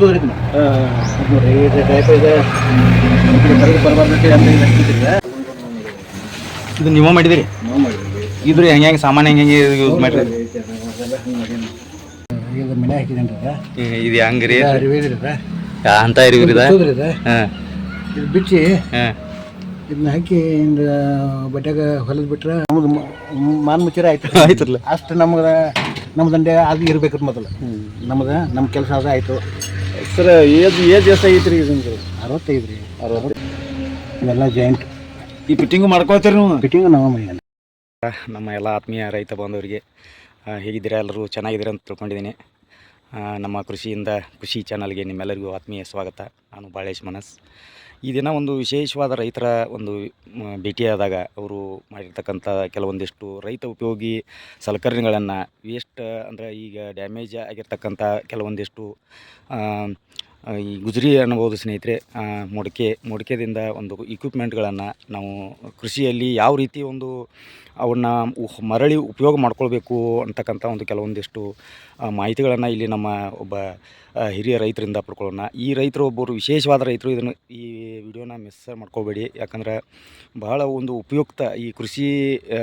ಇದ್ ನೋಡ್ರಿ ಇದು ಟೈಪ್ ಇದೆ. ಇದು ಕರೆದು ಬರಬಾರ್ದಕ್ಕೆ ಅಂತ ಇದು ಹಾಕಿದ್ರಿ ಇದು ನೀವು ಮಾಡಿದಿರಿ ನಾವು ಮಾಡಿದ್ವಿ ಇದ್ರ ಹೆಂಗೆ ಹೆಂಗೆ ಸಾಮಾನು ಹೆಂಗೆ ಹೆಂಗೆ ಯೂಸ್ ಮಾಡಿರಿ? ಈಗ ಮನೆ ನಮ್ದಂಡೆ ಇದು ಇದು ಹೆಂಗೆ ರೀ? ಇದು ಅಂತ ಇದು? ಇದು ಹಾಂ. ಇದು ಬಿಚ್ಚಿ ಹಾಂ. ಇದನ್ನ ಹಾಕಿ ಬಟ್ಟೆಗೆ ಹೊಲದ್ ಬಿಟ್ರೆ ನಮ್ದು ಮಾನ್ ಮುಚ್ಚಿರ ಆಯ್ತು. ಆಯ್ತಲ್ಲ. ಅಷ್ಟು ನಮ್ಗೆ ನಮ್ಮ ದಂಡೆ ಅದು ಇರ್ಬೇಕಂತ ಮೊದಲು. ನಮ್ದು ನಮ್ಮ ಕೆಲಸ ಅದು ಆಯಿತು. ಸರ್ ಏಜ್ ಏಜ್ ಎಷ್ಟು ರೀ ಇದನ್ನು ಅರವತ್ತೈದು ರೀ ಅರವತ್ತು ಇವೆಲ್ಲ ಜಾಯಿಂಟ್ ಈ ಫಿಟ್ಟಿಂಗ್ ಮಾಡ್ಕೊಳ್ತೀರಿ ನೀವು? ಫಿಟ್ಟಿಂಗ್ ನಾವು ನಮ್ಮ ಎಲ್ಲ ಆತ್ಮೀಯ ರೈತ ಬಾಂಧವರಿಗೆ ಹೇಗಿದ್ದೀರಾ ಎಲ್ಲರೂ ಚೆನ್ನಾಗಿದ್ದೀರಾ ಅಂತ ತಿಳ್ಕೊಂಡಿದ್ದೀನಿ. ನಮ್ಮ ಕೃಷಿಯಿಂದ ಕೃಷಿ ಚಾನಲ್ಗೆ ನಿಮ್ಮೆಲ್ಲರಿಗೂ ಆತ್ಮೀಯ ಸ್ವಾಗತ. ನಾನು ಬಾಳೇಶ್ ಮನಸ್. ಈ ದಿನ ಒಂದು ವಿಶೇಷವಾದ ರೈತರ ಒಂದು ಭೇಟಿಯಾದಾಗ ಅವರು ಮಾಡಿರ್ತಕ್ಕಂಥ ಕೆಲವೊಂದಿಷ್ಟು ರೈತ ಉಪಯೋಗಿ ಸಲಕರಣೆಗಳನ್ನು ವೇಸ್ಟ್ ಅಂದರೆ ಈಗ ಡ್ಯಾಮೇಜ್ ಆಗಿರ್ತಕ್ಕಂಥ ಕೆಲವೊಂದಿಷ್ಟು ಈ ಗುಜರಿ ಅನ್ನಬಹುದು ಸ್ನೇಹಿತರೆ ಮೊಡಕೆ, ಮೊಡಕೆದಿಂದ ಒಂದು ಇಕ್ವಿಪ್ಮೆಂಟ್ಗಳನ್ನು ನಾವು ಕೃಷಿಯಲ್ಲಿ ಯಾವ ರೀತಿ ಒಂದು ಅವನ್ನ ಮರಳಿ ಉಪಯೋಗ ಮಾಡ್ಕೊಳ್ಬೇಕು ಅಂತಕ್ಕಂಥ ಒಂದು ಕೆಲವೊಂದಿಷ್ಟು ಮಾಹಿತಿಗಳನ್ನು ಇಲ್ಲಿ ನಮ್ಮ ಒಬ್ಬ ಹಿರಿಯ ರೈತರಿಂದ ಪಡ್ಕೊಳ್ಳೋಣ. ಈ ರೈತರು ಒಬ್ಬರು ವಿಶೇಷವಾದ ರೈತರು, ಇದನ್ನು ಈ ವಿಡಿಯೋನ ಮಿಸ್ ಮಾಡ್ಕೋಬೇಡಿ. ಯಾಕಂದ್ರೆ ಬಹಳ ಒಂದು ಉಪಯುಕ್ತ ಈ ಕೃಷಿ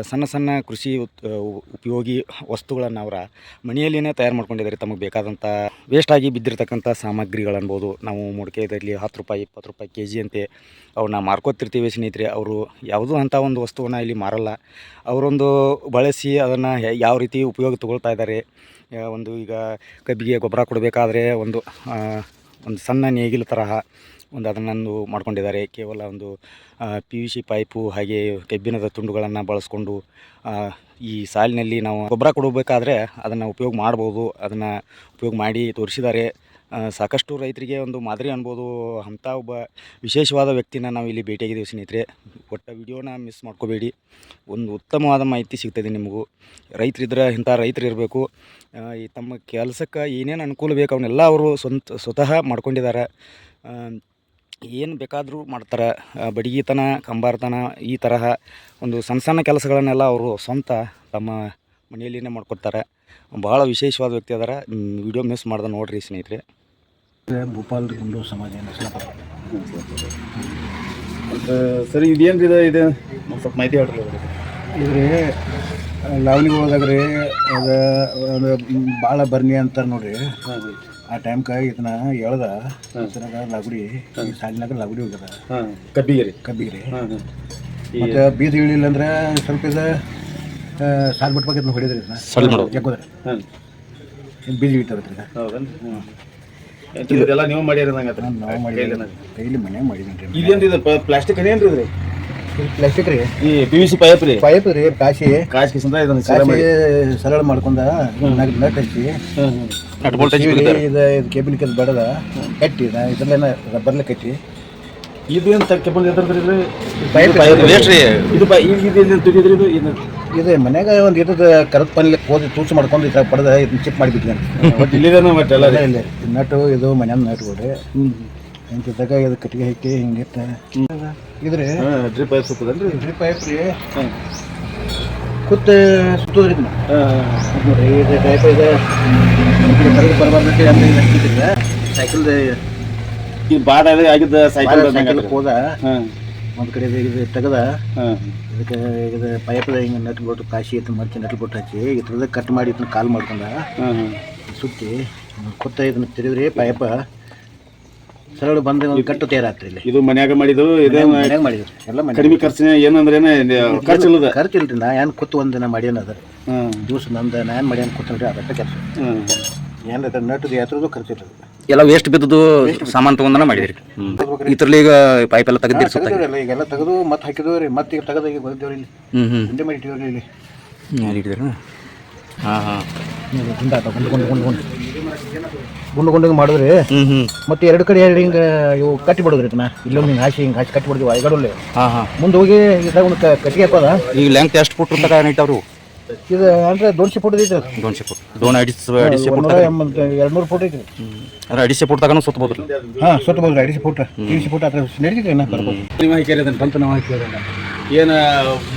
ಸಣ್ಣ ಸಣ್ಣ ಕೃಷಿ ಉಪಯೋಗಿ ವಸ್ತುಗಳನ್ನು ಅವರ ಮನೆಯಲ್ಲಿಯೇ ತಯಾರು ಮಾಡ್ಕೊಂಡಿದ್ದಾರೆ. ತಮಗೆ ಬೇಕಾದಂಥ ವೇಸ್ಟಾಗಿ ಬಿದ್ದಿರತಕ್ಕಂಥ ಸಾಮಗ್ರಿಗಳು ಅನ್ಬೋದು. ನಾವು ಮೊಡಕೆದಲ್ಲಿ ಹತ್ತು ರೂಪಾಯಿ, ಇಪ್ಪತ್ತು ರೂಪಾಯಿ ಕೆ ಜಿ ಅಂತೆ ಅವನ್ನ ಮಾರ್ಕೋತಿರ್ತೀವಿ ಸ್ನೇಹಿತರೆ. ಅವರು ಯಾವುದೂ ಅಂಥ ಒಂದು ವಸ್ತುವನ್ನು ಇಲ್ಲಿ ಮಾರಲ್ಲ. ಅವರೊಂದು ಬಳಸಿ ಅದನ್ನು ಯಾವ ರೀತಿ ಉಪಯೋಗ ತಗೊಳ್ತಾ ಇದ್ದಾರೆ. ಒಂದು ಈಗ ಕಬ್ಬಿಗೆ ಗೊಬ್ಬರ ಕೊಡಬೇಕಾದ್ರೆ ಒಂದು ಒಂದು ಸಣ್ಣ ನೇಗಿಲು ತರಹ ಒಂದು ಅದನ್ನೊಂದು ಮಾಡ್ಕೊಂಡಿದ್ದಾರೆ. ಕೇವಲ ಒಂದು ಪಿ ಯು ಸಿ ಪೈಪು ಹಾಗೆ ಕಬ್ಬಿಣದ ತುಂಡುಗಳನ್ನು ಬಳಸ್ಕೊಂಡು ಈ ಸಾಲಿನಲ್ಲಿ ನಾವು ಗೊಬ್ಬರ ಕೊಡಬೇಕಾದ್ರೆ ಅದನ್ನು ಉಪಯೋಗ ಮಾಡ್ಬೋದು. ಅದನ್ನು ಉಪಯೋಗ ಮಾಡಿ ತೋರಿಸಿದ್ದಾರೆ. ಸಾಕಷ್ಟು ರೈತರಿಗೆ ಒಂದು ಮಾದರಿ ಅನ್ಬೋದು. ಅಂಥ ಒಬ್ಬ ವಿಶೇಷವಾದ ವ್ಯಕ್ತಿನ ನಾವು ಇಲ್ಲಿ ಭೇಟಿಯಾಗಿದ್ದೀವಿ ಸ್ನೇಹಿತರೆ. ಒಟ್ಟು ವಿಡಿಯೋನ ಮಿಸ್ ಮಾಡ್ಕೋಬೇಡಿ. ಒಂದು ಉತ್ತಮವಾದ ಮಾಹಿತಿ ಸಿಗ್ತದೆ ನಿಮಗೂ. ರೈತರಿದ್ರೆ, ಇಂಥ ರೈತರು ಇರಬೇಕು. ಈ ತಮ್ಮ ಕೆಲಸಕ್ಕೆ ಏನೇನು ಅನುಕೂಲ ಬೇಕು ಅವನ್ನೆಲ್ಲ ಅವರು ಸ್ವಂತ, ಸ್ವತಃ ಮಾಡ್ಕೊಂಡಿದ್ದಾರೆ. ಏನು ಬೇಕಾದರೂ ಮಾಡ್ತಾರೆ. ಬಡಗಿತನ, ಕಂಬಾರತನ, ಈ ತರಹ ಒಂದು ಸಣ್ಣ ಸಣ್ಣ ಕೆಲಸಗಳನ್ನೆಲ್ಲ ಅವರು ಸ್ವಂತ ತಮ್ಮ ಮನೆಯಲ್ಲಿನೇ ಮಾಡ್ಕೊಡ್ತಾರೆ. ಭಾಳ ವಿಶೇಷವಾದ ವ್ಯಕ್ತಿ ಅದಾರ. ವಿಡಿಯೋ ಮಿಸ್ ಮಾಡ್ದೆ ನೋಡಿರಿ ಸ್ನೇಹಿತರೆ. ಭೂಪಾಲ್ ಗುಂಡು ಸಮಾಜ. ಸರಿ ಇದೇನು ಇದು ಇದು? ಸ್ವಲ್ಪ ಮಾಹಿತಿ ಹೇಳ್ರಿ. ಇದ್ರಿ ಲಾವಣಿಗೆ ಹೋದಾಗ ರೀ ಅದು ಅದು ಭಾಳ ಬರ್ನಿ ಅಂತಾರೆ ನೋಡ್ರಿ. ಆ ಟೈಮ್ಕ ಇದನ್ನ ಹೇಳ್ದ ಇದ್ರಾಗ ಲಗುಡಿ ಸಾಲಿನಾಗ ಲಗುಡಿ ಹೋಗ್ಯದ. ಕಬ್ಬಿಗಿರಿ. ಕಬ್ಬಿಗೆ ರೀ ಕಬ್ಬಿಗೆ ರೀ ಮತ್ತೆ ಬೀಜ ಇಳಿಲ್ಲ ಅಂದ್ರೆ ಸ್ವಲ್ಪ ಇದು ಸಾಲ್ ಬಿಟ್ಬೇಕು ಇದನ್ನ ಹೊಡಿದ್ರಿ ಇದನ್ನ. ಹಾಂ. ಬೀಜ ಇಳಿತಾವ್ರಿ ಈಗ ಹೌದನ್ರಿ. ಇದೆಲ್ಲ ನೀವು ಮಾಡಿರಿ ನಂಗೆ ನಾವು ಮಾಡಿದ್ವಿ ಕೈಲಿ ಮನ್ಯಾಗ ಮಾಡಿದ್ದೀನಿ ರೀ. ಇದೇನ್ರಿ ಇದು ಪ್ಲಾಸ್ಟಿಕ್ ಏನೇನ್ರಿ ಇದು ಪ್ಲಾಸ್ಟಿಕ್ ರೀ. ಈ ಪಿ ವಿ ಸಿ ಪೈಪ್ ರೀ. ಪೈಪ್ ರೀ ಕಾಶಿ. ಕಾಶಿ ಕಿಸಂದ ಇದನ್ನ ಸೀರೆ ಕಾಶಿ ಮಾಡಿ ಸರಳ ಮಾಡ್ಕೊಂಡ ನಟ್ ನಟ್ ಹಚ್ಚಿ. ನಟ್ ಬೋಲ್ಟ್ ಹಚ್ಚಿ ಇದು. ಇದು ಕೇಬಲ್ ಕೆಲ್ ಬಡದ. ಕಟ್ಟಿ ನಾ ಇದ್ರಲ್ಲೇನ ರಬ್ಬರ್ಲೆ ಕಟ್ಟಿ. ಇದು ಏನು ತಕ್ಕ ಬಂದ ಎದ್ರದ್ರಿ ಪೈಪ್ ವೇಸ್ಟ್ ರೀ. ಇದು ಇದು ಏನು ತುಗಿದ್ರಿ ಇದು? ಇದು ಇದು. ಮನ್ಯಾಗ ಒಂದು ಇದ್ದದ ಕರದ ಪನ್ಲಿ ಕೋದಿ ತೂಚು ಮಾಡ್ಕೊಂಡು ಇದ್ರಾಗ ಪಡೆದ ಇದನ್ನ ಚಿಪ್ ಮಾಡಿಬಿಟ್ಟಿದ್ದೀನಿ ಬಟ್ ಇಲ್ಲಿದೇನು ಮತ್ತೆ ಎಲ್ಲ ರೀ ಇಲ್ಲ ನಟು ಇದು ಮನ್ಯಾನ ಇಂತಿದ್ದಾಗ ಇದು ಕಟ್ಟಿಗೆ ಹಾಕಿ ಹಿಂಗಿತ್ತ ಇದ್ರಿ ಡ್ರಿಪ್ ಪೈಪ್ ಸುತ್ತದಲ್ರಿ? ಡ್ರಿಪ್ ಪೈಪ್ ರೀ. ಕುತ್ತ ಸುತ್ತೋದ್ರಿ ಇದನ್ನ ನೋಡ್ರಿ ಇದು ಟೈಪ್ ಇದೆ. ಇದು ಕರೆದು ಬರಬಾರ್ದಕ್ಕೆ ಇದು ಹಾಕಿದ್ರಿ ಸೈಕಲ್ದ ಇದು ಬಾಡ ಆಗಿದ್ದ ಸೈಕಲ್ ಸೈಕಲ್ ಹೋದ. ಒಂದು ಕಡೆ ಇದು ಇದು ತೆಗದ. ಹಾಂ. ಇದಕ್ಕೆ ಇದು ಪೈಪ್ದ ಹಿಂಗೆ ನಟ್ ಬಿಟ್ಟು ಕಾಶಿ ಇತ್ತು ಮರ್ಚಿ ನಟ್ ಬಿಟ್ಟು ಹಚ್ಚಿ ಇದ್ರದ ಕಟ್ ಮಾಡಿ ಇದನ್ನ ಕಾಲ್ ಮಾಡ್ಕೊಂಡ. ಸುತ್ತಿ ಕೊತ್ತ ಇದನ್ನ ತಿರುಗ್ರಿ ಪೈಪ ಸರಳ ಬಂದ ಒಂದು ಕಟ್ಟು ತಯಾರಾತ್ರಿ ಇಲ್ಲಿ. ಇದು ಮನ್ಯಾಗ ಮಾಡಿದ್ರು ಇದು ಮನ್ಯಾಗ ಮಾಡಿದ್ರು. ಎಲ್ಲ ಮನೆ ಕಡಿಮೆ ಖರ್ಚಿನ ಏನಂದ್ರೆ ಖರ್ಚು ಇಲ್ಲದ? ಖರ್ಚು ಇಲ್ರಿ ನಾ ಏನು ಕೂತು ಒಂದು ದಿನ ಮಾಡ್ಯಾನ ಅದ ಜ್ಯೂಸ್ ದಿವಸ ನಂದು ನಾ ಏನು ಮಾಡ್ಯಾನ ಕೂತಲ್ರಿ ಅದಕ್ಕೆ ಕೆಲಸ. ಏನಾದ್ರೆ ಏನ್ರ ನಟದು ಯಾತ್ರದು ಖರ್ಚು ಇರ್ತದೆ. ಎಲ್ಲ ವೇಸ್ಟ್ ಬಿದ್ದದ್ದು ಸಾಮಾನು ತೊಗೊಂಡನ ಮಾಡಿದ್ರಿ ಇದ್ರಲ್ಲಿ ಈಗ ಪೈಪ್ ಎಲ್ಲ ತೆಗೆದಿರಿ ಸುತ್ತ ತೆಗೆದ್ರಲ್ಲ ಈಗೆಲ್ಲ ತೆಗೆದು ಮತ್ತೆ ಹಾಕಿದ್ವಿ ರೀ ಮತ್ತೆ ಈಗ ತೆಗೆದು ಈಗ ಬಂದೇವ್ರಿ ಇಲ್ಲಿ ಹ್ಞೂ ಹ್ಞೂ ಗುಂಡೆ ಮಾಡಿ ಇಟ್ಟಿವ್ರಿ ಇಲ್ಲಿ ಯಾರು ಹಿಡಿದ್ರು ಹಾಂ ಹಾಂ ಗುಂಡ ಗುಂಡು ಗುಂಡು ಗುಂಡು ಗುಂಡು ಗುಂಡು ಮಾಡಿದ್ರಿ ಹ್ಞೂ ಹ್ಞೂ ಮತ್ತೆ ಎರಡು ಕಡೆ ಎರಡು ಹಿಂಗೆ ಇವು ಕಟ್ಟಿ ಬಿಡೋದ್ರಿ ಇದನ್ನ ಇಲ್ಲೊಂದು ಹಿಂಗೆ ಹಾಸಿ ಹಿಂಗೆ ಹಾಸಿ ಕಟ್ಟಿ ಬಿಡ್ತೀವಿ ಐಗಡಲ್ಲಿ ಹಾಂ ಹಾಂ ಮುಂದೆ ಹೋಗಿ ಇದ್ರಾಗ ಒಂದು ಕಟ್ಟಿಗೆ ಹಾಕೋದ ಈಗ ಲೆಂತ್ ಎಷ್ಟು ಫುಟ್ ತನಕ ಇಟ್ಟವ್ರು ಇದು ಅಂದ್ರೆ ದೋನ್ಶೆ ಫುಟ್ ಐತೆ ದೋನ್ಶೆ ಫುಟ್. ದೋನ್ ಅಡಿಸಿ ಅಡಿಸೆ ಫುಟ್ ಒಂದೂರ ಎಂಬತ್ತು ಎರಡು ನೂರು ಫುಟ್ ಐತಿ ಅಂದ್ರೆ ಅಡಿಸೆ ಫುಟ್ ತಗೊಂಡು ಸುತ್ತಬಹುದು ಹಾಂ ಸುತ್ತಬೋದು ಐಡಿಸಿ ಫುಟ್. ಇಡಿಸಿ ಫುಟ್ ಹತ್ರ ನಡೀತಿದ್ರಿ ನಾ ಬರ್ಬೋದು? ನೀವು ಹಾಕಿರೋದನ್ನ ಸ್ವಂತ ನಾವು ಹಾಕಿರೋದನ್ನ ಏನ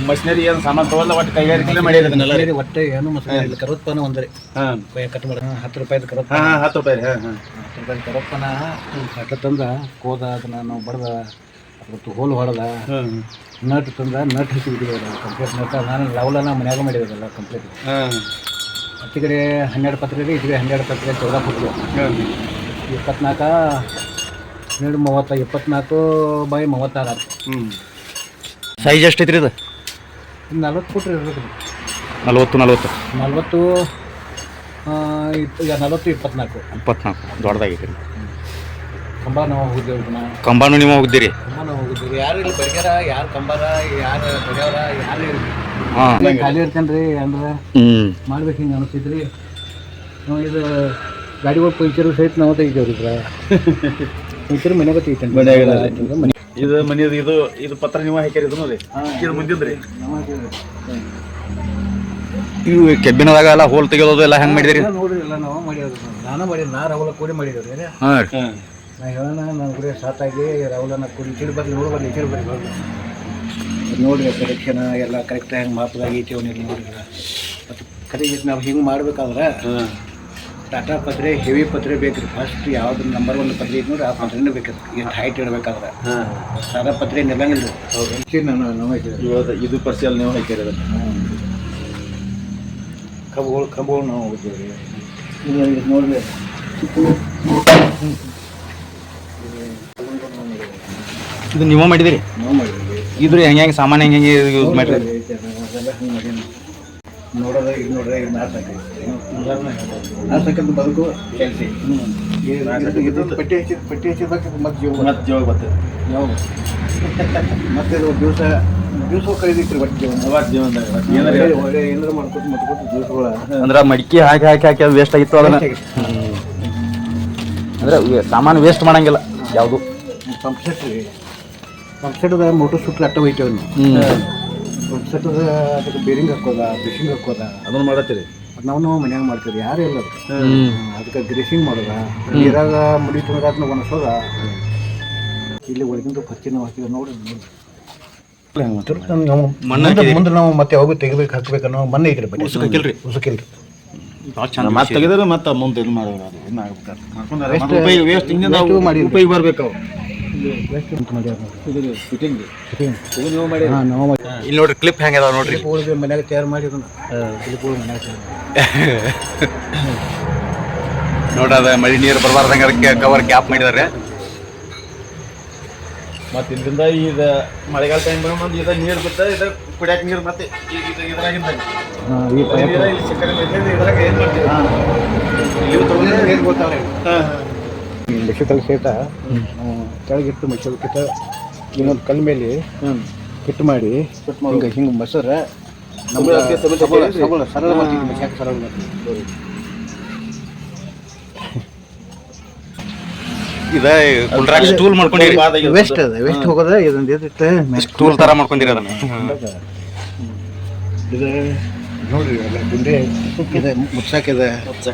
ಮಷಿನರಿ ಏನು ಸಾಮಾನು ತಗೊಳ್ದ ಒಟ್ಟು ಕೈಗಾರಿಕೆ ಮಾಡಿರಿ ಅದನ್ನೆಲ್ಲ ರೀ ಒಟ್ಟೆ ಏನು ಮಸಾಲೆ ಕರೋತ್ಪನ್ನ ಒಂದ್ರಿ. ಹಾಂ. ಕಟ್ ಮಾಡಿ. ಹತ್ತು ರೂಪಾಯಿದು ಹಾಂ ಕರೋತ್ಪನ್ನ ಹಾಂ ಹತ್ತು ರೂಪಾಯಿ ಹಾಂ ಹಾಂ. ಹತ್ತು ರೂಪಾಯಿ ಕರೋತ್ಪನ್ನ ಅಟ್ಟ ತಂದ ಕೋದ ಅದನ್ನ ನಾವು ಬಡ್ದ ಅದ್ರದ್ದು ಹೋಲ್ ಹೊಡೆದ. ಹಾಂ. ನಟ್ ತಂದ ನಟ್ ಹಚ್ಚಿಬಿಟ್ಟಿದೆ ಕಂಪ್ಲೀಟ್ ನಟ್. ನಾನು ಲವಲನ ಮನ್ಯಾಗ ಮಾಡಿರೋದಲ್ಲ ಕಂಪ್ಲೀಟ್ ಹಾಂ. ಹತ್ತಿ ಕಡೆ ಹನ್ನೆರಡು ಪತ್ರೆ ರೀ ಇಟ್ಟಿಗೆ ಹನ್ನೆರಡು ಪತ್ರೆ ಚೌದ ಕೊಟ್ಟು ಇಪ್ಪತ್ನಾಲ್ಕು ಇಪ್ಪತ್ನಾಲ್ಕ ಹನ್ನೆರಡು ಮೂವತ್ತ ಇಪ್ಪತ್ನಾಲ್ಕು ಬೈ ಮೂವತ್ತಾರು. ಹ್ಞೂ ಸೈಜ್ ಇದ್ರಿ ಇದು? ಇನ್ನು ನಲ್ವತ್ತು ಫುಟ್ ಇರ್ಬೇಕು. ರೀ. ನಲ್ವತ್ತು. ನಲ್ವತ್ತು ನಲ್ವತ್ತು ಇಪ್ಪ ನಲ್ವತ್ತು ಇಪ್ಪತ್ನಾಲ್ಕು ಇಪ್ಪತ್ನಾಲ್ಕು ದೊಡ್ಡದಾಗೈತೆ ರೀ ಕಂಬ ನಾವು ಹೋಗಿದ್ದೇವೆ ನಾ ಕಂಬಾನು ನೀವು ಹೋಗಿದ್ದೀರಿ ಕಂಬ ನಾವು ಹೋಗಿದ್ದೀವಿ ಯಾರು ಇಲ್ಲಿ ಬಡಿಗ್ಯಾರ ಯಾರು ಕಂಬಾರ ಯಾರು ಬಡಿಯವ್ರ ಯಾರು ಇಲ್ಲ ಹಾಂ. ಖಾಲಿ ಇರ್ತೇನೆ ರೀ ಅಂದ್ರೆ ಹ್ಞೂ ಮಾಡ್ಬೇಕು ಹಿಂಗೆ ಅನಿಸ್ತೈತ್ರಿ. ನಾವು ಇದು ಗಾಡಿಗಳು ಪಂಚರು ಸಹಿತ ನಾವು ತೆಗಿತೇವ್ರಿ ಇದ್ರ ಪೈಚರು ಮನೆಗೆ ತೆಗಿತೇನೆ ಮನೆ ಇದು ಮನೆಯದು ಇದು ಇದು ಪತ್ರ ನೀವು ಹಾಕ್ಯಾರ ಇದನ್ನು ರೀ ಇದು ಮುಂದಿದ್ರಿ. ಇವು ಕೆಬ್ಬಿನದಾಗ ಎಲ್ಲ ಹೋಲ್ ತೆಗೆಯೋದು ಎಲ್ಲ ಹೆಂಗೆ ಮಾಡಿದಿರಿ? ನೋಡ್ರಿ ಎಲ್ಲ ನಾವು ಮಾಡಿದ್ರಿ ನಾನು ಮಾಡಿ ನಾ ರಾಹುಲ ಕೂಡಿ ಮಾಡಿದ್ರಿ ರೀ. ಹಾಂ. ರೀ ನಾ ಹೇಳೋಣ ನನ್ನ ಗುರಿ ಸಾತಾಗಿ ರಾಹುಲನ ಕುಡಿ ಇಚಿಡ್ ಬರ್ಲಿ ನೋಡಿ ಬರ್ಲಿ ಇಚಿಡ್ ಬರ್ಲಿ ಬರ್ಲಿ. ನೋಡ್ರಿ ಸೆಲೆಕ್ಷನ್ ಎಲ್ಲ ಕರೆಕ್ಟ್ ಹೆಂಗೆ ಮಾಪದಾಗ ಐತಿ ಅವನಿಗೆ ನೋಡ್ರಿ. ಮತ್ತು ಕರೆಕ್ಟ್ ನಾವು ಹಿಂಗೆ ಮಾಡ್ಬೇಕಾದ್ರೆ ಹಾಂ. ಟಾಟಾ ಪತ್ರೆ ಹೆವಿ ಪತ್ರೆ ಬೇಕ್ರಿ. ಫಸ್ಟ್ ಯಾವ್ದು ನಂಬರ್ ಒನ್ ಪತ್ರೆ ಐತಿ ನೋಡ್ರಿ ಆ ಪತ್ರೆನೇ ಬೇಕು ಎಷ್ಟು ಹೈಟ್ ಇಡಬೇಕಾದ್ರೆ. ಹಾಂ. ಸಾದಾ ಪತ್ರೆ ನಿಲ್ಲಂಗಿಲ್ಲ ಹೌದು. ನಾನು ನಾವು ಇವತ್ತು ಇದು ಪರ್ಸಿಯಲ್ ನೀವು ಹಾಕ್ಯಾರ ಅದನ್ನು ಕಬ್ಬುಗಳು ಕಬ್ಬುಗಳು ನಾವು ಹೋಗಿದ್ದೀವಿ ನೋಡಿ ಇದು ನೋಡ್ರಿ ಇದು ನೀವು ಮಾಡಿದಿರಿ ನಾವು ಮಾಡಿದ್ವಿ ಇದ್ರ ಹೆಂಗೆ ಹೆಂಗೆ ಸಾಮಾನು ಹೆಂಗೆ ಹೆಂಗೆ ಯೂಸ್ ಮಾಡಿರಿ. ಅದೆಲ್ಲ ಹಿಂಗೆ ಮಾಡೀನಿ ನೋಡೋದ ಈಗ ನೋಡ್ರೆ ಈಗ ನಾಲ್ಕು ಬದುಕು. ಕೆಲಸ. ಇದು ಪಟ್ಟಿ ಹಚ್ಚಿದ ಪಟ್ಟಿ ಹಚ್ಚಿದಾಗ ಮತ್ತೆ ಜೀವ ಮತ್ತೆ ಜೀವ ಬರ್ತದೆ ಮತ್ತೆ ಇದು ದಿವಸ ದಿವಸ ಕೈದಿಟ್ರಿ ಒಟ್ಟು ಜೀವನ. ಜೀವನದಾಗ ಒಳ್ಳೆ ಏನಾರ ಮಾಡ್ಕೊತ ಮಾಡ್ಕೊತ ದಿವಸಗಳ. ಅಂದ್ರೆ ಮಡಿಕೆ ಹಾಕಿ ಹಾಕಿ ಹಾಕಿ ಅದು ವೇಸ್ಟ್ ಆಗಿತ್ತು ಅದನ್ನ. ಅಂದ್ರೆ ಸಾಮಾನು ವೇಸ್ಟ್ ಮಾಡಂಗಿಲ್ಲ ಯಾವುದು. ಪಂಪ್ ಸೆಟ್ ರೀ ಪಂಪ್ ಸೆಟ್ದ ಮೋಟರ್ ಸುಟ್ಲು ಅಟ್ಟ ಹೋಯ್ತೇವೆ ನಾವು. ಪಂಪ್ ಸೆಟ್ದ ಅದಕ್ಕೆ ಬೇರಿಂಗ್ ಹಾಕೋದ ಬಿಶಿಂಗ್ ಹಾಕೋದ. ಅದನ್ನು ಮಾಡತ್ತೀರಿ? ನಾವು ನಾವು ಮನ್ಯಾಗ ಮಾಡ್ತೀವಿ ಯಾರು ಇಲ್ಲ ಅದಕ್ಕೆ ಗ್ರೀಸಿಂಗ್ ಮಾಡೋದ ನೀರಾಗ ಮುಡಿ ತುಂಗಾತ್ನ ಒಣಸೋದ ಇಲ್ಲಿ ಒಳಗಿಂದ ಪಚ್ಚಿ ನಾವು ಹಾಕಿದ ನೋಡಿ ಮುಂದೆ ನಾವು ಮತ್ತೆ ಯಾವಾಗ ತೆಗಿಬೇಕು ಹಾಕ್ಬೇಕು ಅನ್ನೋ ಮಣ್ಣು ಐತ್ರಿ ಬಟ್ಟೆ. ಉಸುಕಿಲ್ರಿ? ಉಸುಕಿಲ್ರಿ ಮತ್ತೆ ತೆಗೆದ್ರೆ ಮತ್ತೆ ಮುಂದೆ ಇದು ಮಾಡೋದು ವೇಸ್ಟ್ ಹಿಂಗೆ waste ಮಾಡಿದ್ವಿ. ಉಪಯೋಗ ಬರ್ಬೇಕು ಇಲ್ಲಿ ನೋಡ್ರಿ ಕ್ಲಿಪ್ ಹೆಂಗೆ ಅದಾವ ನೋಡ್ರಿ. ಮನ್ಯಾಗ ತಯಾರು ಮಾಡಿ ಮನ್ಯಾಗ ನೋಡ್ರಿ ಅದ ಮಳಿ ನೀರು ಬರಬಾರ್ದಂಗೆ ಅದಕ್ಕೆ ಕವರ್ ಕ್ಯಾಪ್ ಮಾಡಿದಾರೆ. ಮತ್ತೆ ಇದರಿಂದ ಈಗ ಮಳೆಗಾಲ ಟೈಮ್ ಬಂದು ಇದು ನೀರು ಬಿತ್ತ ಇದ ಕುಡಿಯಾಕ ನೀರು ಮತ್ತೆ ಈಗ ಇದು ಇದ್ರಾಗಿಂದ. ಇಲ್ಲಿ ಇದ್ರಾಗ ಏನು ಮಾಡ್ತೀವಿ ಹಾಂ. ಇಲ್ಲಿ ತಗೊಂಡ್ರೆ ಏನು ಹಾಂ ಹಾಂ. ಮೆಕ್ಸಿಕಲ್ ಸಹಿತ ಕೆಳಗಿಟ್ಟು ಕೆಳಗಿಟ್ಟು ಮೆಕ್ಸಿಕಿತ ಇನ್ನೊಂದು ಕಲ್ ಮೇಲೆ ಕಿಟ್ ಮಾಡಿ ಹಿಂಗೆ ಹಿಂಗೆ ಮೊಸರ. ಸಬಳ ಸರಳ ಸರಳ ಮಾಡ್ತೀವಿ ಇದ ಕುಲ್ರಾಗ ಸ್ಟೂಲ್ ಮಾಡ್ಕೊಂಡಿರಿ. ವೆಸ್ಟ್ ಅದ ವೆಸ್ಟ್ ಹೋಗೋದ ಇದೊಂದು ಟೂಲ್ ಸ್ಟೂಲ್ ತರ ಮಾಡ್ಕೊಂಡಿರಿ ಅದನ್ನ. ಇದು ನೋಡ್ರಿ ಎಲ್ಲ ಗುಂಡಿ ಸುಕ್ಕಿದೆ ಮುಚ್ಚಾಕಿದೆ.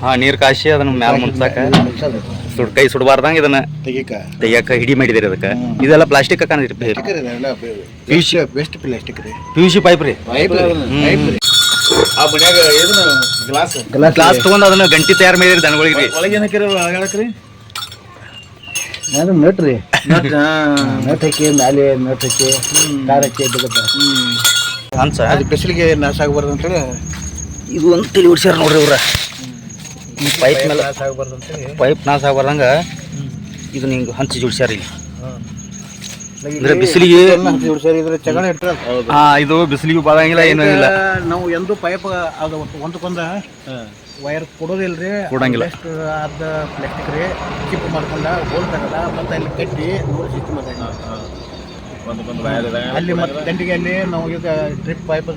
ಹಾ ನೀರ್ ಕಾಶಿ ಅದನ್ನ ಮ್ಯಾಲ ಮುಟ್ಸಾಕ ಮುಚ್ಚದ. ಸುಡ್ ಕೈ ಸುಡಬಾರ್ದಂಗ ಇದನ್ನ ತೆಗಿಕ. ತೆಗಿಯಕ ಹಿಡಿ ಮಾಡಿದಿರಿ ಅದಕ್ಕೆ. ಇದೆಲ್ಲ ಪ್ಲಾಸ್ಟಿಕ್ ಕಾಣಿದ್ರಿ ಸ್ಟಿಕ್ಕರ್ ಇದೆ ಎಲ್ಲ ಬೆಸ್ಟ್ ವೆಸ್ಟ್ ಪ್ಲಾಸ್ಟಿಕ್ ರೀ. ಪಿ ಯು ಸಿ ಪೈಪ್ ರೀ. ಪೈಪ್ ಪೈಪ್ ರೀ. ಆ ಮನ್ಯಾಗ ಏನು ಗ್ಲಾಸ್ ಗ್ಲಾಸ್ ಗ್ಲಾಸ್ ತಗೊಂಡ್ ಅದನ್ನ ಗಂಟಿ ತಯಾರು ಮಾಡಿರಿ ದನಗಳಿಗೆ ರೀ. ಒಳಗೆ ಏನು ಹಾಕಿರಿ ಒಳಗೆ ಅದು ನಟ್ ರೀ. ನಟ್ ಹಾಕಿ ಮ್ಯಾಲೆ ನಟ್ ಹಾಕಿ ಕಾರ್ ಹಾಕಿ ಬಿಡುತ್ತೆ ಹಂಸ ಅದು ಬಿಸಿಲಿಗೆ ನಾಶ ಆಗಬಾರ್ದು ಅಂತೇಳಿ ಇದು ಒಂದು ತಲೆ ಹೊಡ್ಸ್ಯಾರ ನೋಡ್ರಿ ಇವ್ರ. ಪೈಪ್ ಮೇಲೆ ನಾಶ ಆಗಬಾರ್ದು ಅಂತೇಳಿ ಪೈಪ್ ನಾಶ ಆಗ್ಬಾರ್ದಂಗ ಇದನ್ನ ಹಿಂಗೆ ಹಂಚಿ ಜೋಡ್ಸ್ಯಾರ ಇಲ್ಲಿ. ಅಂದ್ರೆ ಬಿಸಿಲಿಗೆ ಹಾ ಇದು ಬಿಸಿಲಿಗೆ ಬಾಳಂಗಿಲ್ಲ ಏನೂ ಇಲ್ಲ. ನಾವು ಎಂದು ಪೈಪ್ ಅದು ಒಂದಕ್ಕೊಂದ ವೈರ್ ಕೊಡೋದಿಲ್ಲ ರೀ ಕೊಡಂಗಿಲ್ಲ. ಅದ ಪ್ಲಾಸ್ಟಿಕ್ ರೀ. ಚಿಪ್ ಮಾಡ್ಕೊಂಡ ಹೋಲ್ ತಗದ ಮತ್ತೆ ಅಲ್ಲಿ ಕಟ್ಟಿ ನೂರು ಸಿಸ್ಟಮ್ ಅಲ್ಲಿ ಮತ್ತೆ ದಂಡಿಗೆ ಅಲ್ಲಿ ನಾವು ಈಗ ಡ್ರಿಪ್ ಪೈಪ್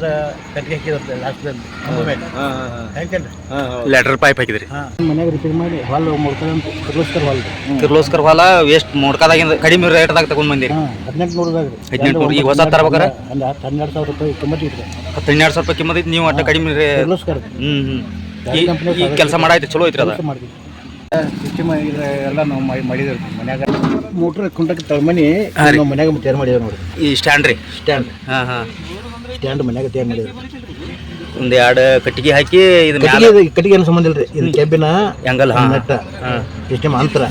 ಕಟ್ಟಿಗೆ ಹಾಕಿರುತ್ತೆ ಲಾಸ್ಟ್ದಲ್ಲಿ ಮೇಲೆ. ಹಾಂ ಹಾಂ ಹೇಳ್ತೇನೆ ಹಾಂ ಲೆಟರ್ ಪೈಪ್ ಹಾಕಿದ್ರಿ. ಹಾಂ. ಮನೆಯಾಗ ರಿಪೇರಿ ಮಾಡಿ ಹೊಲ ಮುಡ್ಕೊಂಡು ಕಿರ್ಲೋಸ್ಕರ್ ಹೊಲ ಕಿರ್ಲೋಸ್ಕರ್ ಹೊಲ ವೇಸ್ಟ್ ಮುಡ್ಕದಾಗಿಂದ ಕಡಿಮೆ ರೇಟ್ದಾಗ ತಗೊಂಡ್ ಬಂದಿರಿ. ಹದಿನೆಂಟು ನೂರದಾಗ ಹದಿನೆಂಟು ನೂರು. ಈಗ ಹೊಸ ತರ್ಬೇಕಾರ ಒಂದು ಹನ್ನೆರಡು ಸಾವಿರ ರೂಪಾಯಿ ಕಿಮ್ಮತ್ ಇತ್ತು. ಹತ್ತು ಹನ್ನೆರಡು ಸಾವಿರ ರೂಪಾಯಿ ಕಿಮ್ಮತ್ ನೀವು ಅಟ್ಟ ಕಡಿಮೆ ರೇ ಕಿರ್ಲೋಸ್ಕರ್ ಹ್ಮ್ ಹ್ಮ್. ಈ ಕೆಲಸ ಮಾಡಾಯ್ತು ಚಲೋ ಐತ್ರಿ ಅದ. ಮಾಡಿದ್ವಿ. ಸಿಸ್ಟಮ್ ಎಲ್ಲ ನಾವು ಮಾಡಿ ಮಾಡಿದೇವೆ ಮನ್ಯಾಗ ಮೋಟ್ರ್ ಕುಂಟಕ್ಕೆ ತಳಮನಿ ನಾವು ಮನ್ಯಾಗ ತಯಾರು ಮಾಡಿದೇವೆ ನೋಡಿ ಈ ಸ್ಟ್ಯಾಂಡ್ ರೀ? ಸ್ಟ್ಯಾಂಡ್ ಹಾಂ ಹಾಂ. ಸ್ಟ್ಯಾಂಡ್ ಮನ್ಯಾಗ ತಯಾರು ಮಾಡಿದೇವೆ ಒಂದು ಎರಡು ಕಟ್ಟಿಗೆ ಹಾಕಿ ಇದು ಮ್ಯಾಲ ಕಟ್ಟಿಗೆ ಇದು- ಕಟ್ಟಿಗೆ ಏನು ಸಂಬಂಧ ಇಲ್ರಿ? ಇದು ಕೆಬ್ಬಿನ ಹೆಂಗಲ್ಲ ಹಾಂ. ನೆಟ್ಟ. ಹಾಂ. ಸಿಸ್ಟಮ್ ಅಂತರ.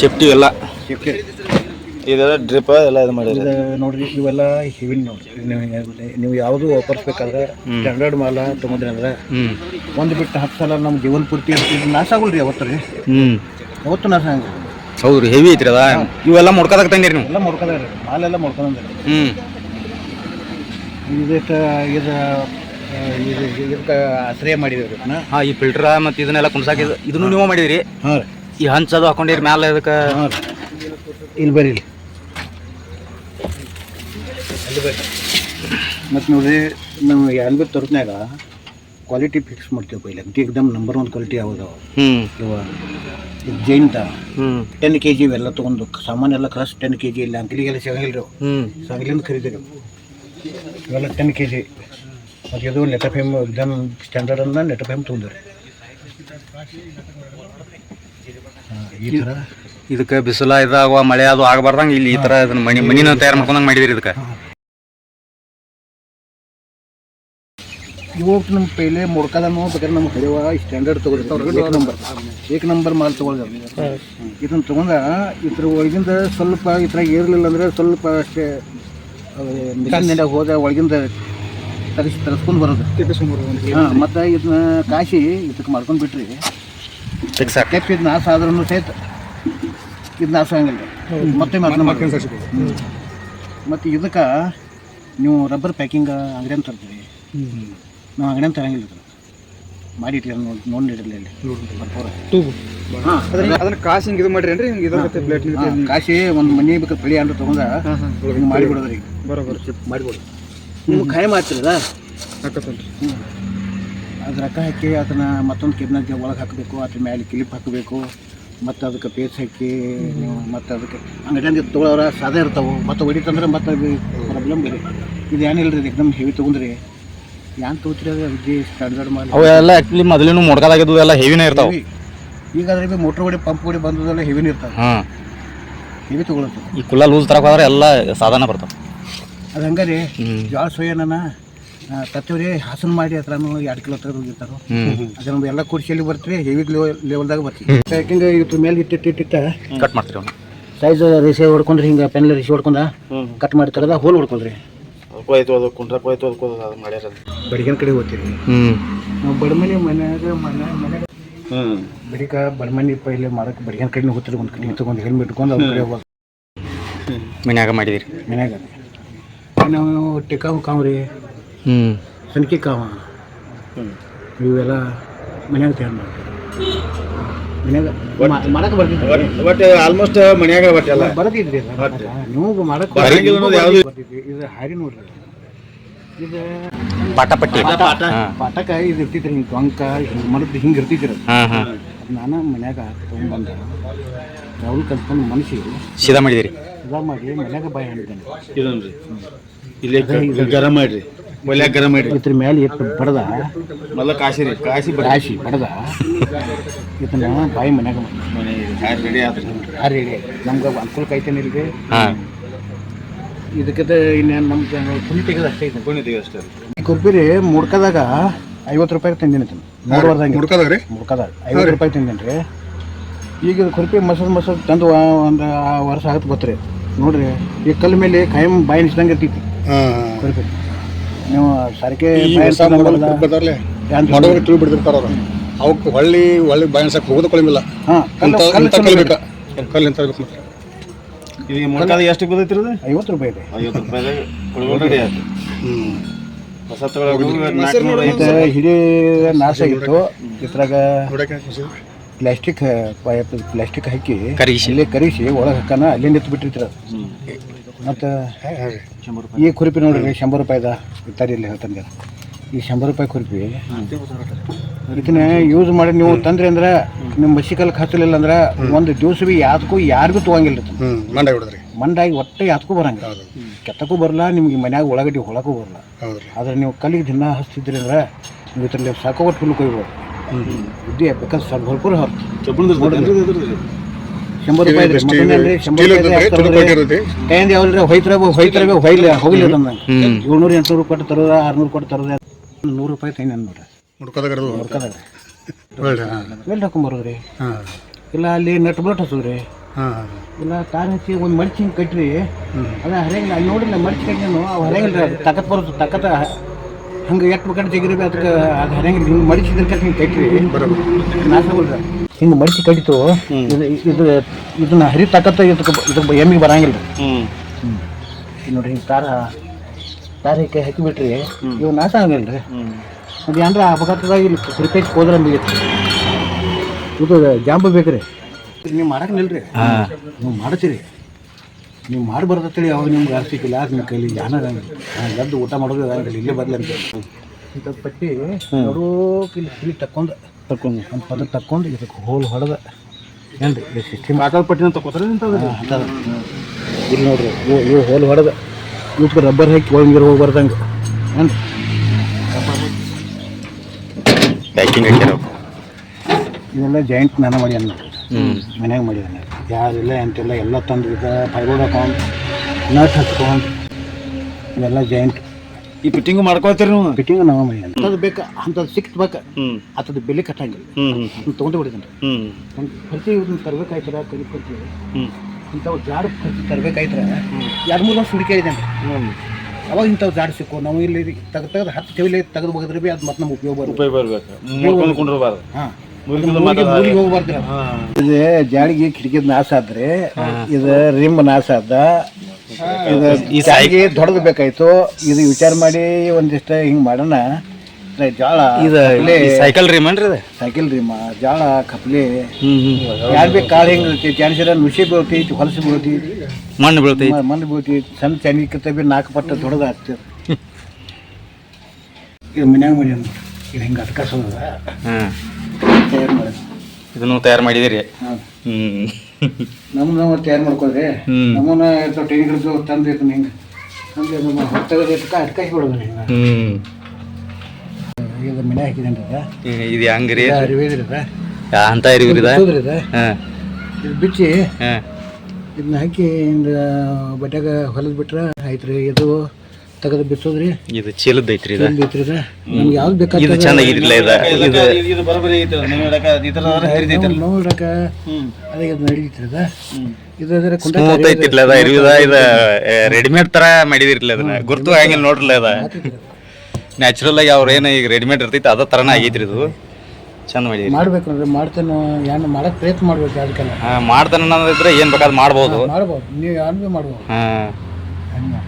ಸೇಫ್ಟಿ ಎಲ್ಲ. ಇದೆಲ್ಲ ಡ್ರಿಪ್ ಎಲ್ಲ ಇದು ಮಾಡಿದ್ರೆ ಇದು ನೋಡ್ರಿ ಇವೆಲ್ಲ ಹೆವಿನ್ ನೋಡ್ರಿ ನೀವು- ನೀವು ಯಾವುದು ವಾಪರ್ಸ್ಬೇಕಾದ್ರೆ ಸ್ಟ್ಯಾಂಡರ್ಡ್ ಮಾಲ ತೊಗೊಂಡ್ರಿ ಅಂದ್ರೆ ಒಂದು ಬಿಟ್ಟು ಹತ್ತು ಸಲ ನಮ್ಮ ಜೀವನ ಪೂರ್ತಿ ಇದು ನಾಶ ಆಗಲ್ರಿ ಅವತ್ತು ರೀ? ಹ್ಞೂ ಅವತ್ತು ನಾಶ ಹೌದು ರೀ ಹೆವಿ ಐತ್ರಿ ಅದ? ಇವೆಲ್ಲ ಮುಡ್ಕೋದಕ್ಕೆ ತಂದಿರಿ ನೀವು? ಎಲ್ಲ ಮುಡ್ಕೊಂಡ್ರಿ ಮಾಲೆಲ್ಲ ಮುಡ್ಕೊಂಡ್ರಿ ಹ್ಞೂ ಇದಕ್ಕೆ ಇದು ಆ, ಇದು ಇದಕ್ಕೆ ಆಶ್ರಯ ಮಾಡಿದೇವ್ರಿ ನಾ ಹಾಂ ಈ ಫಿಲ್ಟರ್ ಮತ್ತು ಇದನ್ನೆಲ್ಲ ಕುಣ್ಸಾಕ ಇದು ಇದನ್ನು ನೀವು ಮಾಡಿದಿರಿ? ಹಾಂ ರೀ. ಈ ಹಂಚದು ಹಾಕೊಂಡಿರಿ ಮ್ಯಾಲೆ ಇದಕ್ಕೆ? ಹಾಂ ರೀ. ಇಲ್ಲಿ ಬರ್ರಿ ಇಲ್ಲಿ. ಅಲ್ಲಿ ಬರ್ರಿ ಮತ್ತು ನೋಡ್ರಿ ನಾವು ಏನು ಬಿ ತರತ್ನಾಗ ಕ್ವಾಲಿಟಿ ಫಿಕ್ಸ್ ಮಾಡ್ತೀವಿ ಪೈಲೆ ಎಕ್ದಮ್ ನಂಬರ್ ಒನ್ ಕ್ವಾಲಿಟಿ ಯಾವುದು? ಇವ ಜೈಂತ ಟೆನ್ ಕೆ ಜಿ ಇವೆಲ್ಲ ತೊಗೊಂಡು ಸಾಮಾನು ಎಲ್ಲ ಕ್ರಾಸ್ ಟೆನ್ ಕೆ ಜಿ ಇಲ್ಲ. ಅಂಗಡಿಗೆಲ್ಲ ಸಿಗಂಗಿಲ್ಲ ರೀ. ಸಂಗಲಿಂದ ಖರೀದಿರು ಇವೆಲ್ಲ ಟೆನ್ ಕೆ ಜಿ ಮತ್ತು ಇದು ನೆಟಫೇಮ್ ಎಕ್ಸಾಮ್ ಸ್ಟ್ಯಾಂಡರ್ಡ್ ಅನ್ನ ನೆಟಫೇಮ್ ತೊಗೊಂಡ್ರಿ ಈ ಥರ ಇದಕ್ಕೆ ಬಿಸಿಲ ಇದಾಗುವ ಮಳೆ ಅದು ಆಗಬಾರ್ದಂಗೆ ಇಲ್ಲಿ ಈ ತರ ಇದನ್ನ ಮನಿ ಮನಿನ ತಯಾರು ಮಾಡ್ಕೊಂಡಂಗೆ ಮಾಡಿದಿರಿ ಇದಕ್ಕೆ. ಇವಾಗ ನಮ್ಮ ಪೈಲೆ ಮುಡ್ಕದ ಬೇಕಾದ್ರೆ ನಮ್ಮ ಹರಿವ ಸ್ಟ್ಯಾಂಡರ್ಡ್ ತೊಗೊಳ್ತಾವ್ರಿ ಏಕ್ ನಂಬರ್ ಏಕ್ ನಂಬರ್ ಮಾಲ್ ತೊಗೊಳ್ತಾರೆ ಇದನ್ನ ತೊಗೊಂಡ ಇದ್ರ ಒಳಗಿಂದ ಸ್ವಲ್ಪ ಇದ್ರಾಗ ಏರ್ಲಿಲ್ಲ ಅಂದ್ರೆ ಸ್ವಲ್ಪ ಅಷ್ಟೇ ಮಿಷನ್ ಹೋದ ಒಳಗಿಂದ ತರಿಸಿ ತರಿಸ್ಕೊಂಡು ಬರೋದು. ಹಾಂ ಮತ್ತು ಇದನ್ನ ಕಾಶಿ ಇದಕ್ಕೆ ಮಾಡ್ಕೊಂಡು ಬಿಟ್ರಿ. ಸಾಕು ಇದು ನಾಶ ಆದ್ರೂ ಸಹಿತ. ಇದು ನಾಶ ಆಗಂಗಿಲ್ಲ ಮತ್ತೆ ಮತ್ತೆ ಮತ್ತು ಇದಕ್ಕೆ ನೀವು ರಬ್ಬರ್ ಪ್ಯಾಕಿಂಗ್ ಅಂಗಡಿಯನ್ನು ತರ್ತೀವಿ ನಾವು ಅಂಗಡಿಯನ್ನು ತರಂಗಿಲ್ಲ ಇದು ಮಾಡಿ ನೋಡಿ ನೋಡಿ ಇಡಲಿ ಅಲ್ಲಿ. ಅದನ್ನ ಕಾಸು ಹಿಂಗೆ ಇದು ಮಾಡ್ರಿ ಏನ್ರಿ ಹಿಂಗೆ ಇದ್ರ ಪ್ಲೇಟ್ ಕಾಶಿ ಒಂದು ಮನೆ ಬೇಕು ಪಳಿ ಅಂದ್ರೆ ತಗೊಂಡ ಹಿಂಗೆ ಮಾಡಿಬಿಡೋದ್ರಿ ಬರೋಬರ್. ಮಾಡಿಬಿಡು ನಿಮ್ಗೆ ಖಾಯ ಹ್ಞೂ ಅದು? ರೊಕ್ಕ ಹಾಕಿ ಅದನ್ನ ಮತ್ತೊಂದು ಕೆಬ್ನಾಗ ಒಳಗೆ ಹಾಕಬೇಕು ಅದ್ರ ಮೇಲೆ ಕ್ಲಿಪ್ ಹಾಕಬೇಕು. ಮತ್ತು ಅದಕ್ಕೆ ಪೇಸ್ ಹಾಕಿ ಮತ್ತು ಅದಕ್ಕೆ ಅಂಗಡಿಯಂಗೆ ತೊಗೊಳೋರ ಸಾದ ಇರ್ತಾವೆ. ಮತ್ತು ಹೊಡಿತಂದ್ರೆ ಮತ್ತೆ ಅದು ಪ್ರಾಬ್ಲಮ್ ಬೇರೆ ಇದು ಏನಿಲ್ಲ ರೀ ಎಕ್ದಮ್ ಹೆವಿ ತೊಗೊಂಡ್ರಿ. ಏನು ತೊಗೊತೀರಿ ಅದು? ಅಜ್ಜಿ ಸ್ಟ್ಯಾಂಡರ್ಡ್ ಮಾಡಿ ಅವೆಲ್ಲ ಆ್ಯಕ್ಚುಲಿ ಮೊದಲಿನೂ ಮುಡ್ಕದಾಗಿದ್ದು ಎಲ್ಲ ಹೆವಿನೇ ಇರ್ತಾವೆ. ಈಗ ಅದ್ರ ಬಿ ಮೋಟ್ರ್ ಗಾಡಿ ಪಂಪ್ ಗಾಡಿ ಬಂದದೆಲ್ಲ ಹೆವಿನ ಇರ್ತಾವೆ. ಹಾಂ ಹೆವಿ ತೊಗೊಳತ್ತೆ. ಈ ಕುಲ್ಲ ಲೂಸ್ ತರಕ್ಕೆ ಹೋದ್ರೆ ಎಲ್ಲ ಸಾಧಾರಣ ಬರ್ತಾವೆ. ಅದು ಹಂಗೆ ರೀ ಜೋಳ ಸೋಯನ ತತ್ತವ್ರಿ ಹಾಸನ ಮಾಡಿ ಹತ್ರ ಎರಡು ಕಿಲೋ ಹತ್ರ ಹೋಗಿರ್ತಾರ. ಅದನ್ನ ಎಲ್ಲ ಕೂಡಿಸಿ ಎಲ್ಲಿ ಬರ್ತೀರಿ ಹೆವಿ ಲೆವೆಲ್ದಾಗ ಬರ್ತೀವಿ. ಯಾಕಂದ್ರೆ ಇದ್ರ ಮೇಲೆ ಕಟ್ ಮಾಡ್ತೀರಿ ಅವ್ನು. ಸೈಜ್ ರೇಸೆ ಹೊಡ್ಕೊಂಡ್ರಿ ಹಿಂಗೆ ಪೆನ್ಲ ರಿಸಿ ಹೊಡ್ಕೊಂಡ ಕಟ್ ಮಾಡಿ ತರದ ಹೋಲ್ ಹೊಡ್ಕೊಂಡ್ರಿ ಹೋಯ್ತು ಅದು ಕುಂಟ್ರಕ್ಕೆ ಹೋಯ್ತು ಅದಕ್ಕೆ ಅದು ಮಾಡ್ಯಾರ ಬಡಿಗನ ಕಡೆ ಹೋಗ್ತೀವಿ ನಾವು ಬಡಮನಿ ಮನ್ಯಾಗ ಮನೆ ಮನ್ಯಾಗ ಹ್ಮ್. ಬಡಿಕ ಬಡಮನಿ ಪೈಲೆ ಮಾಡಕ್ಕೆ ಬಡಿಗನ ಕಡೆ ಹೋಗ್ತೀರಿ ಒಂದು ಕಡೆ ತಗೊಂಡು ಹೆಲ್ಮೆಟ್ ಇಟ್ಕೊಂಡು ಅವ್ರ ಕಡೆ ಹೋಗೋದು. ಮನ್ಯಾಗ ಮಾಡಿದಿರಿ. ಮನ್ಯಾಗ. ನಾವು ಟಿಕಾವು ಕಾವ್ರಿ ಹ್ಞೂ ಸನ್ಕಿ ಕಾವ. ಇವೆಲ್ಲ ಮನ್ಯಾಗ ತಯಾರು ಮಾಡ್ತೀವಿ ಬಟ್ ಆಲ್ಮೋಸ್ಟ್ ಮನ್ಯಾಗ ಬಟ್ ಎಲ್ಲ ಬರದಿದ್ರಿ ನೀವು ಯಾವ್ದು- ಇದು ಹಾರಿ ನೋಡ್ರಿ ಇದು ಪಾಟಪಟ್ಟಿ ಪಾಟಕ ಇದು ಇರ್ತಿದ್ರಿ ಹಿಂಗೆ ಟೊಂಕ ಹಿಂಗೆ ಮರದ್ದು ಹಿಂಗೆ ಇರ್ತಿದ್ರಿ ನಾನು ಮನ್ಯಾಗ ತೊಗೊಂಬಂದ ಅವ್ರು ಕಲ್ತ್ಕೊಂಡು ಮನುಷ್ಯ ಸೀದಾ ಮಾಡಿದಿರಿ. ಸಿದಾ ಮಾಡಿ ಮನ್ಯಾಗ ಬಾಯಿ ಹಾಕಿದ್ದಾನೆ ಇದನ್ರಿ ಇಲ್ಲೇ ಗರಂ ಮಾಡ್ರಿ. ಒಲ್ಯಾಗ ಗರಂ ಮಾಡ್ರಿ ಇದ್ರ ಮೇಲೆ ಇಟ್ಟು ಬಡದ. ಮೊದಲ ಕಾಶಿ ರೀ ಕಾಶಿ ಬಡ. ರಾಶಿ ಬಡದ. ಇದನ್ನ ಬಾಯಿ ಮನ್ಯಾಗ ಮನೆ ರೆಡಿ ಆದ್ರಿ? ಹಾರಿ ನಮ್ಗೆ ಅನುಕೂಲ ಕೈತೇನಿಲ್ರಿ ಹಾಂ. ಇದಕ್ಕೆ ಇನ್ನೇನು ನಮ್ಗೆ ಪುಣ್ಯ ತೆಗೆದು ಅಷ್ಟೇ ಇದೆ. ಪುಣ್ಯತಿಗೆ ಅಷ್ಟೇ ಈ ಕುರ್ಪಿರಿ ಮುಡ್ಕದಾಗ ಐವತ್ತು ರೂಪಾಯಿ ತಂದಿನಿ ನೋಡ್ಬಾರ್ದಂಗೆ ಮುಡ್ಕದಾಗ ರೀ? ಮುಡ್ಕದಾಗ. ಐವತ್ತು ರೂಪಾಯಿ ತಂದೇನಿ ರೀ ಈಗ ಇದು ಕುರ್ಪಿ ಮೊಸರು ಮಸದ್ ತಂದು ಒಂದು ವರ್ಷ ಆಗತ್ತೆ ಗೊತ್ತ್ರಿ. ನೋಡ್ರಿ ಈ ಕಲ್ಲು ಮೇಲೆ ಕಾಯಂ ಬಾಯಿ ನಿಸ್ದಂಗೆ ಇರ್ತೈತಿ. ಕುರ್ಪಿ ನೀವು ಸಾರಿಗೆ ಬರ್ತಾರಲ್ಲ ಮಾಡೋರಿಗೆ ತಿಳಿ ಬಿಡ್ತಿರ್ತಾರ ಅವ್ರು ಅವಕ್ಕೆ ಹೊಳ್ಳಿ ಹೊಳ್ಳಿ ಬಾಯನ್ಸಕ್ಕೆ ಹೋಗೋದು ಕೊಳಮಿಲ್ಲ ಹಾಂ ಇಂಥ ಇಂಥ ಕಲ್ಲು ಬೇಕಾ? ಕಲ್ಲು ಇಂಥ ಬೇಕು ಮತ್ತೆ? ಇದು ಮೊಳಕಾದ ಎಷ್ಟು ಬರ್ತೈತಿ ಅದು ಐವತ್ತು ರೂಪಾಯಿ ಇದೆ. ಐವತ್ತು ರೂಪಾಯಿ ಇದು. ಹಿಡಿ ನಾಶ ಆಗಿತ್ತು. ಇದ್ರಾಗ ಪ್ಲಾಸ್ಟಿಕ್ ಪೈಪ್ ಪ್ಲಾಸ್ಟಿಕ್ ಹಾಕಿ ಕರಿಸಿ ಇಲ್ಲೇ ಕರಿಸಿ ಒಳಗೆ ಹಾಕನ ಅಲ್ಲೇ ನಿಂತು ಬಿಟ್ಟಿರ್ತಾರೆ ಮತ್ತು ಈ ಕುರಿಪಿ ನೋಡ್ರಿ ಶಂಬರ್ ರೂಪಾಯಿದ ಇರ್ತಾರೆ ಇಲ್ಲಿ ಹೇಳ್ತಾನೆ ಈ ಶಂಬರ್ ರೂಪಾಯಿ ಕುರಿಪಿ ಇದನ್ನ ಯೂಸ್ ಮಾಡಿ ನೀವು ತಂದ್ರಿ ಅಂದ್ರೆ ನಿಮ್ಮ ಬಸಿಕಲ್ ಹಚ್ಚಲಿಲ್ಲ ಅಂದ್ರೆ ಒಂದು ದಿವಸ ಬಿ ಯಾತಕ್ಕೂ ಯಾರಿಗೂ ತೊಗೊಂಗಿಲ್ಲ ಮಂಡಾಗಿ ಬಿಡದ್ರಿ. ಮಂಡಾಗಿ ಒಟ್ಟೆ ಯಾತಕ್ಕೂ ಬರಂಗಿಲ್ಲ. ಕೆತ್ತಕ್ಕೂ ಬರಲ್ಲ ನಿಮ್ಗೆ ಮನ್ಯಾಗ ಒಳಗಡೆ ಹೊಳಕ್ಕೂ ಬರಲ್ಲ. ಆದ್ರೆ ನೀವು ಕಲ್ಲಿಗೆ ದಿನ ಹಚ್ತಿದ್ರಿ ಅಂದ್ರೆ ನೀವು ಇದ್ರಲ್ಲಿ ಸಾಕೋಟ್ಟು ಹುಲ್ಲು ಕೊಯ್ಬೋದು. ಬುದ್ಧಿ ಬೇಕಾದ್ರೆ ಸ್ವಲ್ಪ ಹೊಲ್ಪುರ ಹೊರ ಶಂಬರ್ ರೂಪಾಯಿ ಇದ್ರಿ, ಸ್ಟೀಲ್ ಏನ್ರಿ, ಶಂಬರ್ ರೂಪಾಯಿ ಇರ್ತದೆ, ಹಾಕ್ತಾರಲ್ರಿ. ಕೈಯಿಂದ ಯಾವಲ್ರಿ ಹೊಯ್ತರ ಹೊಯ್ತರ ಹೊಯ್ಲಿ ಹೋಗ್ಲಿ ಅದನ್ನ ಹ್ಞೂ ಏಳ್ನೂರು ಎಂಟ್ನೂರು ಕೊಟ್ಟು ತರೋದ ಆರ್ನೂರು ಕೊಟ್ಟು ತರೋದ ನೂರು ರೂಪಾಯಿ ತೈನ ನೋಡ್ರಿ. ಹಾಕೊಂಬರೋದ್ರಿ ಇಲ್ಲ ಅಲ್ಲಿ ನಟ್ ಬೋಟ್ ಹಸೋದ್ರಿ ಹಾಂ. ಇಲ್ಲ ಕಾರ್ ಹಚ್ಚಿ ಒಂದು ಮಡ್ಚಿ ಹಿಂಗೆ ಕಟ್ಟ್ರಿ ಅದ ಹರಿಯಂಗಿಲ್ಲ. ಅಲ್ಲಿ ನೋಡಿಲ್ಲ ಮಡ್ಚಿ ಕಟ್ಟಿನೂ ಅವು ಹರಿಯಂಗಿಲ್ಲ ರೀ ತಾಕತ್ ಬರುತ್ತೆ ತಕತ್ ಹಂಗೆ ಎಷ್ಟು ಬೇಕಾದ್ರೆ ತೆಗಿರಿ ಅದಕ್ಕೆ ಅದು ಹರಿಯಂಗಿಲ್ಲ. ಹಿಂಗೆ ಮಡಿಸಿದ್ರೆ ಕಟ್ಟಿ ಹಿಂಗೆ ನಾಶ ನಾಶಗೊಳ್ರಿ ಹಿಂಗೆ ಮಡಿಸಿ ಕಡಿತು ಇದು ಇದು ಇದನ್ನ ಹರಿ ತಕ್ಕಂತ ಇದಕ್ಕೆ ಇದಕ್ಕೆ ಎಮ್ಮಿಗೆ ಬರಂಗಿಲ್ಲ ರೀ ನೋಡ್ರಿ ಹಿಂಗೆ ತಾರ ತಾರ ಹಾಕಿಬಿಟ್ರಿ ಹಾಕಿ ಬಿಟ್ರಿ ಇವು ನಾಶ ಆಗಲ್ಲ ರೀ ಅದು ಏನ್ರ ಅಪಘಾತದಾಗ ಇಲ್ಲಿ ಕ್ರಿಕೆಟ್ ಹೋದ್ರೆ ಮುಗಿತು ಇದು ಜಾಂಬ ಬೇಕ್ರಿ. ನೀವು ಮಾಡಕ್ಕೆ ನಿಲ್ರಿ. ಹಾಂ. ನೀವು ಮಾಡ್ತೀರಿ. ನೀವು ಮಾಡಿ ಬರ್ತೇಳಿ ಅವಾಗ ನಿಮ್ಗೆ ಆಗ್ತಿಕ್ಕಿಲ್ಲ ನಿಮ್ಮ ಕೈಲಿ ಜಾನ ಗದ್ದು ಊಟ ಮಾಡೋದು ಇಲ್ಲೇ ಬರಲಿ ಅಂತ. ಪಟ್ಟಿ ನೋಡೋಕೆ ಇಲ್ಲಿ ಇಲ್ಲಿ ತಕ್ಕೊಂಡು ತಕ್ಕೊಂಡು ಒಂದು ಪದ ತಕ್ಕೊಂಡು ಇದಕ್ಕೆ ಹೋಲ್ ಹೊಡೆದ. ಏನ್ರಿ ಈ ಸಿಸ್ಟಮ್ ಕಾಕದ ಪಟ್ಟಿನ ತಗೋತಾರೆ ಇಲ್ಲಿ ನೋಡ್ರಿ ಇವು ಇವು ಹೋಲ್ ಹೊಡೆದ. ಇವಕ್ಕೆ ರಬ್ಬರ್ ಹಾಕಿ ಒಳಗಿರೋ ಹೋಗಿ ಬರ್ದಂಗೆ. ಏನು ಇದೆಲ್ಲ ಜಾಯಿಂಟ್ ನಾನು ಮಾಡಿ ಅನ್ನ ಹ್ಞೂ ಮನ್ಯಾಗ ಮಾಡಿದ್ದಾನೆ ಯಾರಿಲ್ಲ ಅಂತೆಲ್ಲ ಎಲ್ಲ ತಂದು ಇದ್ದ ಫೈಬರ್ ಹಾಕೊಂಡು ನಟ್ ಹಚ್ಕೊಂಡು ಇವೆಲ್ಲ ಜಾಯಿಂಟ್ ಈ ಫಿಟ್ಟಿಂಗ್ ಮಾಡ್ಕೊಳ್ತೀರಿ ನೀವು? ಫಿಟ್ಟಿಂಗ್ ನಾವು ಮಾಡಿ ಅಂಥದ್ದು ಬೇಕು? ಅಂಥದ್ದು ಸಿಕ್ತು ಬೇಕು? ಹ್ಮ್. ಅಂಥದ್ದು ಬೆಲೆ ಕಟ್ಟಂಗಿಲ್ಲ. ಹ್ಮ್ ತೊಗೊಂಡು ಬಿಡಿದ್ದಾನೆ ಹ್ಮ್. ಒಂದು ಪ್ರತಿ ಇವ್ರನ್ನ ತರಬೇಕಾಯ್ತದ ಕಲಿ ಕೊಡ್ತೀವಿ ಹ್ಮ್. ಇಂಥವು ಜಾಡು ಪ್ರತಿ ತರಬೇಕಾಯ್ತಾರೆ ಎರಡು ಮೂರು ವರ್ಷ ಹುಡುಕಿ ಇದ್ದಾನೆ ಹ್ಮ್. ಅವಾಗ ಇಂಥವು ಜಾಡ್ ಸಿಕ್ಕು. ನಾವು ಇಲ್ಲಿ ತೆಗೆದು ತೆಗೆದು ಹತ್ತು ತೆಗಿಲಿ ತೆಗೆದು ಹೋಗಿದ್ರೆ ಬಿ ಅದು ಮತ್ತೆ ನಮ್ಗೆ ಉಪಯೋಗ ಬರುತ್ತೆ. ಉಪಯೋಗ ಬರ್ಬೇಕು. ಮುಳ್ಕೊಂಡು ಕುಂಡ್ರಬಾರ್ದು ಹಾಂ. ಇದು ಜಾಡಿಗೆ ಕಿಟಕಿದ ನಾಶ ಆದ್ರೆ ಇದು ರಿಮ್ ನಾಶ ಆದ. ಇದು ಈ ಸಾರಿಗೆ ದೊಡ್ಡದು ಬೇಕಾಯ್ತು. ಇದು ವಿಚಾರ ಮಾಡಿ ಒಂದಿಷ್ಟ ಹಿಂಗ್ ಮಾಡೋಣ. ಇದ ಜಾಳ ಸೈಕಲ್ ರೀಮನ್ರಿ ಇದು? ಸೈಕಲ್ ರಿಮ ಜಾಳ ಕಪ್ಲೆ. ಯಾರು ಬೇಕು ಕಾಳು ಹೆಂಗ್ ಇರ್ತೈತಿ ಕ್ಯಾನ್ಸರ್ ನುಸಿ ಬೀಳ್ತೈತಿ ಹೊಲಸು ಬೀಳ್ತೈತಿ. ಮಣ್ಣು ಬೀಳ್ತೈತಿ. ಮಣ್ಣು ಬೀಳ್ತೈತಿ. ಸಣ್ಣ ಚನಿಕತ್ತ ಬಿ ನಾಲ್ಕು ಪಟ್ಟ ದೊಡ್ಡದು ಆಗ್ತದೆ ಇದು ಮನ್ಯಾಗ ಮನೆ ಇದು ಹಿಂಗೆ ಅಟ್ಕಾಸೋದ ಹಾಂ. ತಯಾರು ಮಾಡೋದು ಇದನ್ನು ತಯಾರು ಮಾಡಿದಿರಿ ಹ್ಮ್. ನಮ್ಮ ನಾವು ತಯಾರು ಮಾಡ್ಕೊಳ್ರಿ. ಹ್ಮ್. ನಮ್ಮನ್ನ ಇರ್ತಾವ ಟೈನ್ಗಳು ತಂದು ಇದನ್ನ ಹಿಂಗೆ ತಂದು ನಮ್ಮ ಹೊತ್ತಗದ ಇಟ್ಕ ಅಟ್ಕಾಸಿ ಬಿಡೋದು ಹಿಂಗೆ ಹ್ಞೂ ಈಗ ಮನೆ ಹಾಕಿದೇನ್ರಿ ಅದ? ಇದು ಹೆಂಗ್ರಿ? ಅರಿವೇದ್ರಿ ಅದ? ಅಂತ ಇರಿವ್ರಿ ಇದು ಬಿಚ್ಚೋದ್ರಿ ಅದ? ಹಾಂ. ಇದು ಬಿಚ್ಚಿ ಹಾಂ. ಇದನ್ನ ಹಾಕಿ ಹಿಂಗೆ ಬಟ್ಯಾಗ ಹೊಲದ್ ಬಿಟ್ರೆ ಆಯ್ತ್ರಿ. ಇದು ತೆಗೆದು ಬಿಚ್ಚೋದ್ರಿ ಇದು ಚೀಲದ ಐತ್ರಿ ಇದು. ಇಲ್ಲಿ ಐತ್ರಿ ಅದ ನಮ್ಗೆ ಯಾವ್ದು ಇದು ಚೆನ್ನಾಗಿರಲಿಲ್ಲ ಇದು. ಇದು ಇದು ಬರೋಬರಿ ಐತೆ ನೀವು ಹೇಳಕ ಈ ಥರ ಹರಿದೈತೆ ನೋಡ್ರಕ ಹ್ಮ್. ಅದೇ ಇದು ನಡೀತ್ರಿ ಅದ ಇದು ಅದ್ರ ಕುಂಟ ಸ್ಮೂತ್ ಐತಿರ್ಲ ಅದ ಇರುದ ಇದು ರೆಡಿಮೇಡ್ ತರ ಮಾಡಿದಿರ್ಲಿಲ್ಲ ಅದನ್ನ. ಗುರ್ತು ಆಗಿಲ್ಲ ನೋಡ್ರಲ್ಲ ಅದ. ನ್ಯಾಚುರಲ್ ಆಗಿ ಅವ್ರು ಏನು ಈಗ ರೆಡಿಮೇಡ್ ಇರ್ತೈತಿ ಅದ ಥರನೇ ಆಗೈತ್ರಿ ಇದು. ಚಂದ ಮಾಡಿ ಮಾಡ್ಬೇಕು ಅಂದ್ರೆ ಮಾಡ್ತೇನೆ ಏನು ಮಾಡಕ್ ಪ್ರಯತ್ನ ಮಾಡ್ಬೇಕು ಅದಕ್ಕೆಲ್ಲ ಮಾಡ್ತಾನೆ ಅನ್ನೋದಿದ್ರೆ ಏನ್ ಬೇಕಾದ್ ಮಾಡ್ಬೋದು. ಮಾಡ್ಬೋದು. ನೀವು ಯಾರು ಮಾಡ್ಬೋದು. ಹಾಂ. ಹಂಗೆ